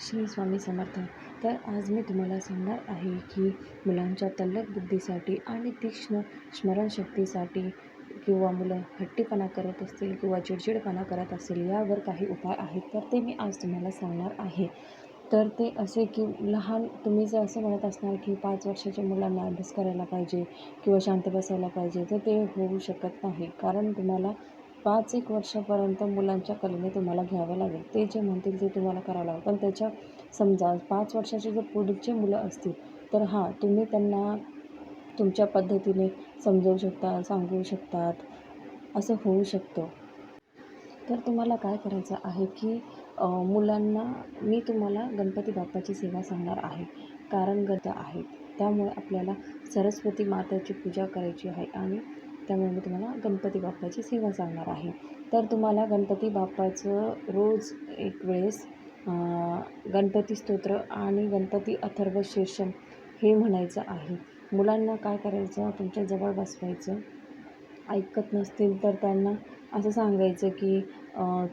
श्री स्वामी समर्थ. तर आज मी तुम्हाला सांगणार आहे की मुलांच्या तल्लक बुद्धीसाठी आणि तीक्ष्ण स्मरणशक्तीसाठी किंवा मुलं हट्टीपणा करत असतील किंवा चिडचिडपणा करत असतील यावर काही उपाय आहेत. तर ते मी आज तुम्हाला सांगणार आहे. तर ते असे की लहान तुम्ही जर असं म्हणत असणार की पाच वर्षाच्या मुलांना अभ्यास करायला पाहिजे किंवा शांत बसायला पाहिजे तर ते होऊ शकत नाही. कारण तुम्हाला पाच एक वर्षापर्यंत मुलांच्या कलेने तुम्हाला घ्यावं लागेल. ते जे म्हणतील ते तुम्हाला करावं लागेल. पण त्याच्या समजा पाच वर्षाचे जर पुढचे मुलं असतील तर हां तुम्ही त्यांना तुमच्या पद्धतीने समजवू शकता सांगू शकतात असं होऊ शकतं. तर तुम्हाला काय करायचं आहे की मुलांना मी तुम्हाला गणपती बाप्पाची सेवा सांगणार आहे. कारण गत आहेत. त्यामुळे आपल्याला सरस्वती मातेची पूजा करायची आहे आणि त्यामुळे मी तुम्हाला गणपती बाप्पाची सेवा सांगणार आहे. तर तुम्हाला गणपती बाप्पाचं रोज एक वेळेस गणपती स्तोत्र आणि गणपती अथर्व शीर्षम हे म्हणायचं आहे. मुलांना काय करायचं? तुमच्या जवळ बसवायचं. ऐकत नसतील तर त्यांना असं सांगायचं की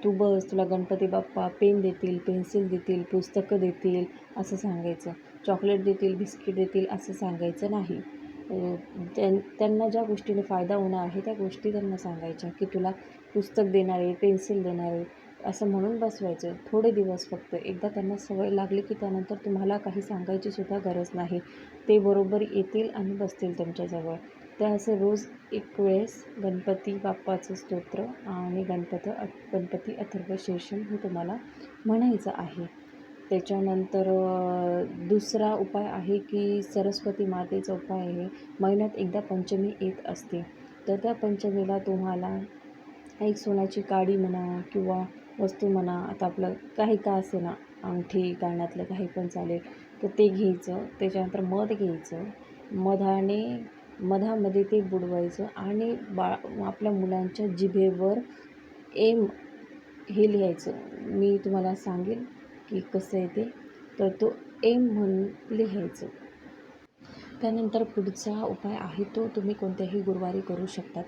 तू बस तुला गणपती बाप्पा पेन देतील पेन्सिल देतील पुस्तकं देतील असं सांगायचं. चॉकलेट देतील बिस्किट देतील असं सांगायचं नाही. त्यां त्यांना ज्या गोष्टीने फायदा होणार आहे त्या गोष्टी त्यांना सांगायच्या की तुला पुस्तक देणार आहे पेन्सिल देणार आहे असं म्हणून बसवायचं. थोडे दिवस फक्त. एकदा त्यांना सवय लागली की त्यानंतर तुम्हाला काही सांगायची सुद्धा गरज नाही. ते बरोबर येतील आणि बसतील तुमच्याजवळ. त्या असं रोज एक वेळेस गणपती बाप्पाचं स्तोत्र आणि गणपती गणपती अथर्व शीर्षम हे तुम्हाला म्हणायचं आहे. त्याच्यानंतर दुसरा उपाय आहे की सरस्वती मातेचा उपाय आहे. महिन्यात एकदा पंचमी येत असते. तर त्या पंचमीला तुम्हाला एक सोन्याची काडी म्हणा किंवा वस्तू म्हणा आता आपलं काही का असे ना अंगठी कानातलं काही पण चालेल तर ते घ्यायचं. त्याच्यानंतर मध घ्यायचं. मधाने मधामध्ये ते बुडवायचं आणि बा आपल्या मुलांच्या जिभेवर एम हे लिहायचं. मी तुम्हाला सांगेल की कसं आहे ते तर तो एम म्हणून लिहायचं. त्यानंतर पुढचा उपाय आहे तो तुम्ही कोणत्याही गुरुवारी करू शकतात.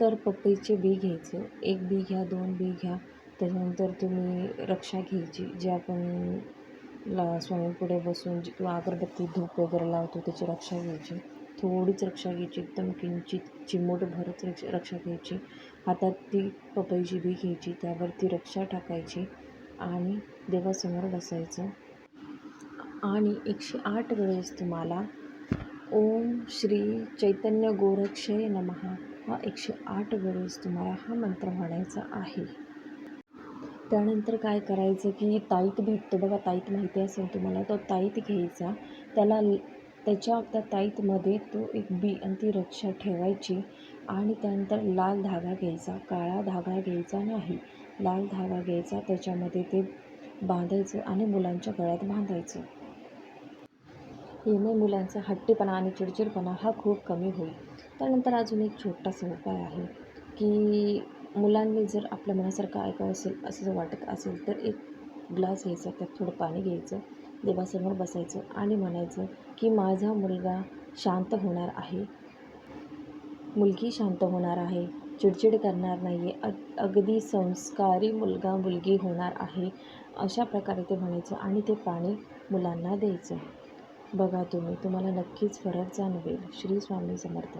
तर पपईचे बी घ्यायचं. एक बी घ्या दोन बी घ्या. त्याच्यानंतर तुम्ही रक्षा घ्यायची जी आपण ला स्वामीपुढे बसून जी किंवा अगरबत्ती धूप वगैरे लावतो त्याची रक्षा घ्यायची. थोडीच रक्षा घ्यायची एकदम किंचित चिमूटभरच रक्ष रक्षा घ्यायची. हातात ती पपईची बी घ्यायची त्यावर ती रक्षा टाकायची. आणि देवासमोर बसायचं. आणि एकशे आठ वेळेस तुम्हाला ओम श्री चैतन्य गोरक्षय नमहा हा एकशे आठ वेळेस तुम्हाला हा मंत्र म्हणायचा आहे. त्यानंतर काय करायचं की ताईत भेटतो. बघा ताईत माहिती असेल तुम्हाला तो ताईत घ्यायचा. त्याला त्याच्या त्या ताईतमध्ये तो एक बी आणि ती रक्षा ठेवायची. आणि त्यानंतर लाल धागा घ्यायचा काळा धागा घ्यायचा नाही. लाल धागा घ्यायचा त्याच्यामध्ये ते बांधायचं आणि मुलांच्या गळ्यात बांधायचं. याने मुलांचा हट्टीपणा आणि चिडचिडपणा हा खूप कमी होईल. त्यानंतर अजून एक छोटासा उपाय आहे की मुलांनी जर आपल्या मनासारखं ऐकावं असेल असं जर वाटत असेल तर एक ग्लास घ्यायचा त्यात थोडं पाणी घ्यायचं देवासमोर बसायचं आणि म्हणायचं की माझा मुलगा शांत होणार आहे. मुलगी शांत होणार आहे. चिडचिड करणार नाही आहे अग अगदी संस्कारी मुलगा मुलगी होणार आहे अशा प्रकारे ते म्हणायचं आणि ते पाणी मुलांना द्यायचं. बघा तुम्ही तुम्हाला नक्कीच फरक जाणवेल. श्री स्वामी समर्थ.